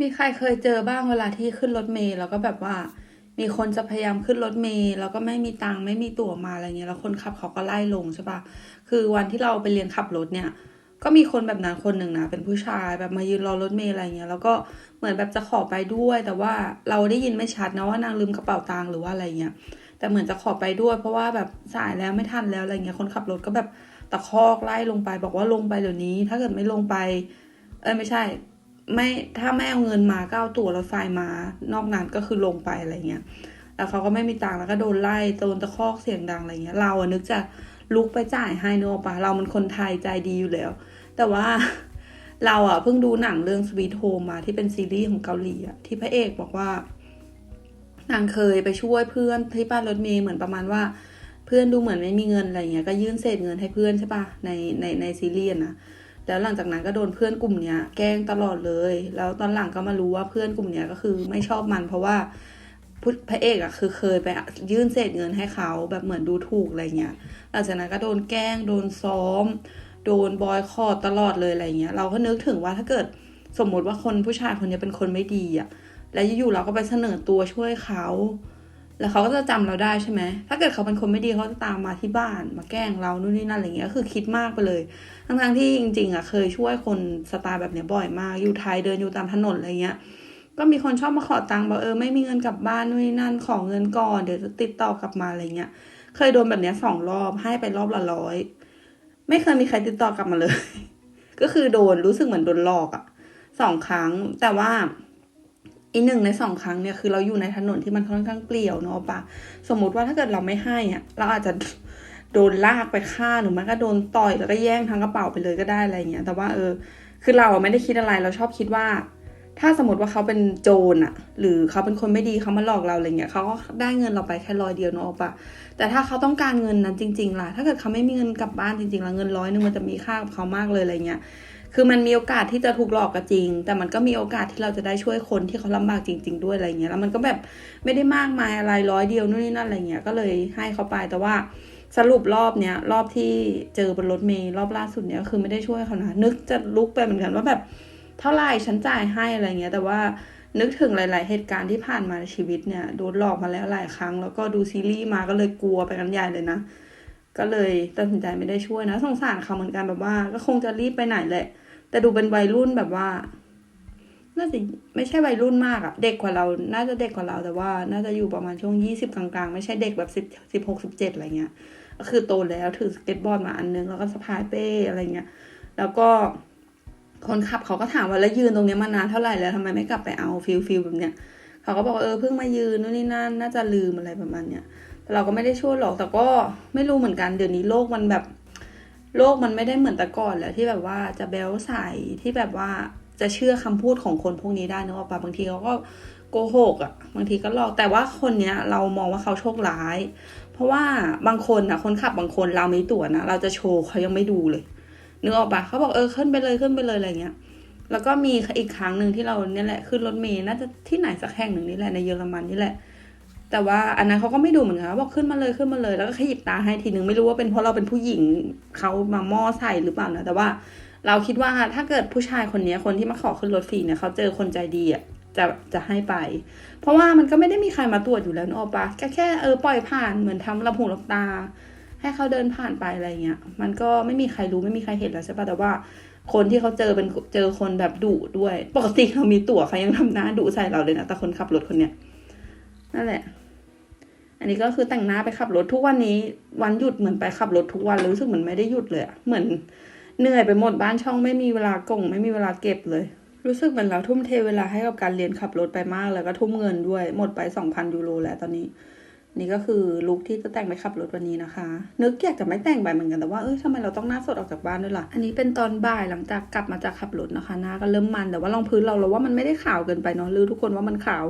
มีใครเคยเจอบ้างเวลาที่ขึ้นรถเมล์แล้วก็แบบว่า มีคนจะพยายามขึ้นรถเมล์แล้วก็ไม่มีตังค์ไม่มีตั๋วมาอะไรเงี้ยแล้วคนขับเขาก็ไล่ลงใช่ปะคือวันที่เราไปเรียนขับรถเนี่ย ก็มีคนแบบนั้นคนหนึ่งนะเป็นผู้ชายแบบมายืนรอรถเมล์อะไรเงี้ยแล้วก็เหมือนแบบจะขอไปด้วย แต่ว่าเราได้ยินไม่ชัดนะว่านางลืมกระเป๋าตังค์หรือว่าอะไรเงี้ยแต่เหมือนจะขอไปด้วย เพราะว่าแบบสายแล้วไม่ทันแล้วอะไรเงี้ยคนขับรถก็แบบตะคอกไล่ลงไป บอกว่าลงไปเดี๋ยวนี้ ถ้าเกิดไม่ลงไป เอ้ยไม่ใช่ ไม่ถ้าไม่เอาเงินมาก็เอาตั๋วรถไฟมา นอกนั้นก็คือลงไปอะไรเงี้ยแล้วเขาก็ไม่มีตังค์แล้วก็โดนไล่โดนตะคอกเสียงดังอะไรเงี้ย เราอะนึกจะลุกไปจ่ายให้เนกอะปะเรามันคนไทยใจดีอยู่แล้ว แต่ว่าเราอะเพิ่งดูหนังเรื่อง Sweet Home มาที่เป็นซีรีส์ของเกาหลีอะที่พระเอกบอกว่านางเคยไปช่วยเพื่อนที่ป้ายรถเมย์เหมือนประมาณว่า เพื่อนดูเหมือนไม่มีเงินอะไรเงี้ยก็ยื่นเศษเงินให้เพื่อนใช่ปะในในในซีรีส์นะ แล้วหลังจากนั้นก็โดนเพื่อนกลุ่มเนี้ยแกล้งตลอดเลย แล้วตอนหลังก็มารู้ว่าเพื่อนกลุ่มเนี้ยก็คือไม่ชอบมัน เพราะว่าพุพระเอกอะคือเคยไปยื่นเศษเงินให้เขาแบบเหมือนดูถูกอะไรเงี้ยหลังจากนั้นก็โดนแกล้งโดนซ้อม โดนบอยคอตตลอดเลยอะไรเงี้ยเราก็นึกถึงว่าถ้าเกิดสมมติว่าคนผู้ชายคนนี้เป็นคนไม่ดีอะแล้วอยู่ๆเราก็ไปเสนอตัวช่วยเขา แล้วเขาก็จะจำเราได้ใช่ไหม ถ้าเกิดเขาเป็นคนไม่ดีเขาจะตามมาที่บ้าน มาแกล้งเรานู่นนี่นั่นอะไรเงี้ยก็คือคิดมากไปเลย ทั้งๆที่จริง ๆอะเคยช่วยคนสไตล์แบบเนี้ยบ่อยมาก อยู่ไทยเดินอยู่ตามถนนอะไรเงี้ย ก็มีคนชอบมาขอตังค์บอกเออไม่มีเงินกลับบ้านนู่นนี่นั่น ขอเงินก่อนเดี๋ยวจะติดต่อกลับมาอะไรเงี้ย เคยโดนแบบเนี้ยสองรอบให้ไปรอบละร้อย ไม่เคยมีใครติดต่อกลับมาเลย ก็คือโดนรู้สึกเหมือนโดนหลอกอะสองครั้ง แต่ว่า อีหนึ่งในสองครั้งเนี่ยคือเราอยู่ในถนนที่มันค่อนข้างเปลี่ยวเนาะปะสมมุติว่าถ้าเกิดเราไม่ให้อะเราอาจจะโดนลากไปฆ่าหรือมันก็โดนต่อยแล้วก็แย่งทั้งกระเป๋าไปเลยก็ได้อะไรเงี้ย แต่ว่าเออ คือเราไม่ได้คิดอะไรเราชอบคิดว่า ถ้าสมมติว่าเขาเป็นโจรอะหรือเขาเป็นคนไม่ดีเขามาหลอกเราอะไรเงี้ยเขาก็ได้เงินเราไปแค่ร้อยเดียวเนาะปะแต่ถ้าเขาต้องการเงินนั้นจริง ๆ ล่ะ ถ้าเกิดเขาไม่มีเงินกลับบ้านจริงๆแล้วเงินร้อยนึงมันจะมีค่ากับเขามากเลยอะไรเงี้ย คือมันมีโอกาสที่จะถูกหลอกก็จริง แต่มันก็มีโอกาสที่เราจะได้ช่วยคนที่เขาลำบากจริง ๆ ด้วยอะไรเงี้ย แล้วมันก็แบบไม่ได้มากมายอะไรร้อยเดียวนู่นนี่นั่นอะไรเงี้ย ก็เลยให้เขาไป แต่ว่าสรุปรอบเนี้ยรอบที่เจอบนรถเมล์รอบล่าสุดเนี้ยคือไม่ได้ช่วยเขานะ นึกจะลุกไปเหมือนกันว่าแบบเท่าไหร่ฉันจ่ายให้อะไรเงี้ย แต่ว่านึกถึงหลาย ๆ เหตุการณ์ที่ผ่านมาในชีวิตเนี่ยโดนหลอกมาแล้วหลายครั้ง แล้วก็ดูซีรีส์มาก็เลยกลัวไปกันใหญ่เลยนะ ก็เลยตัดสินใจไม่ได้ช่วยนะสงสารเขาเหมือนกันแบบว่า ก็คงจะรีบไปไหนแหละ แต่ดูเป็นวัยรุ่นแบบว่า น่าจะไม่ใช่วัยรุ่นมากอะเด็กกว่าเรา น่าจะเด็กกว่าเราแต่ว่า น่าจะอยู่ประมาณช่วงยี่สิบกลางๆ ไม่ใช่เด็กแบบสิบสิบหกสิบเจ็ดอะไรเงี้ยก็คือโตแล้วถือสเก็ตบอร์ดมาอันนึงแล้วก็สะพายเป้อะไรเงี้ย แล้วก็คนขับเขาก็ถามว่าแล้วยืนตรงนี้มานานเท่าไหร่แล้วทำไมไม่กลับไปเอาฟิลฟิลแบบเนี้ยเขาก็บอกเออเพิ่งมายืนนู่นนี่นั่นน่าจะลืมอะไรประมาณเนี้ย เราก็ไม่ได้ช่วยหรอกแต่ก็ไม่รู้เหมือนกันเดี๋ยวนี้โลกมันแบบโลกมันไม่ได้เหมือนแต่ก่อนแล้วที่แบบว่าจะแบลใส่ที่แบบว่าจะเชื่อคำพูดของคนพวกนี้ได้นะว่าปะบางทีเขาก็โกหกอะ่ะบางทีก็หลอกแต่ว่าคนเนี้ยเรามองว่าเขาโชคร้าย เพราะว่าบางคนอะคนขับบางคนเราไม่ตั๋วนะเราจะโชว์เขายังไม่ดูเลยนึกออกปะเขาบอกเออขึ้นไปเลยขึ้นไปเลยอะไรเงี้ย แล้วก็มีอีกครั้งหนึ่งที่เราเนี่ยแหละขึ้นรถเมล์น่าจะที่ไหนสักแห่งหนึ่งนี่แหละในเยอรมันนี่แหละ แต่ว่าอันนั้นเขาก็ไม่ดูเหมือนกันบอกขึ้นมาเลยขึ้นมาเลย แล้วก็ขยิบตาให้ทีนึงไม่รู้ว่าเป็นเพราะเราเป็นผู้หญิงเขามาม่อใส่หรือเปล่านะแต่ว่าเราคิดว่าถ้าเกิดผู้ชายคนนี้คนที่มาขอขึ้นรถฟรีเนี่ยเขาเจอคนใจดีอะจะจะให้ไป เพราะว่ามันก็ไม่ได้มีใครมาตรวจอยู่แล้วนกออกปะแค่แค่เออปล่อยผ่านเหมือนทำระหูรับตา ให้เขาเดินผ่านไปอะไรเงี้ย มันก็ไม่มีใครรู้ไม่มีใครเห็นแล้วใช่ปะแต่ว่า คนที่เขาเจอเป็นเจอคนแบบดุด้วย ปกติเขามีตั๋วเขายังทำหน้าดุใส่เราเลยนะแต่คนขับรถคนเนี้ยนั่นแหละ อันนี้ก็คือแต่งหน้าไปขับรถทุกวันนี้วันหยุดเหมือนไปขับรถทุกวันรู้สึกเหมือนไม่ได้หยุดเลยเหมือนเหนื่อยไปหมดบ้านช่องไม่มีเวลากงไม่มีเวลาเก็บเลย รู้สึกเหมือนเราทุ่มเทเวลาให้กับการเรียนขับรถไปมากแล้วก็ทุ่มเงินด้วยหมดไปสองพันยูโรแล้วตอนนี้ นี่ก็คือลุคที่จะแต่งไปขับรถวันนี้นะคะ นึกอยากจะไม่แต่งไปเหมือนกันแต่ว่าเอ้ยทำไมเราต้องหน้าสดออกจากบ้านด้วยล่ะอันนี้เป็นตอนบ่ายหลังจากกลับมาจากขับรถนะคะหน้าก็เริ่มมันแต่ว่ารองพื้นเราเราว่ามันไม่ได้ขาวเกินไปเนาะหรือทุกคนว่ามันขาว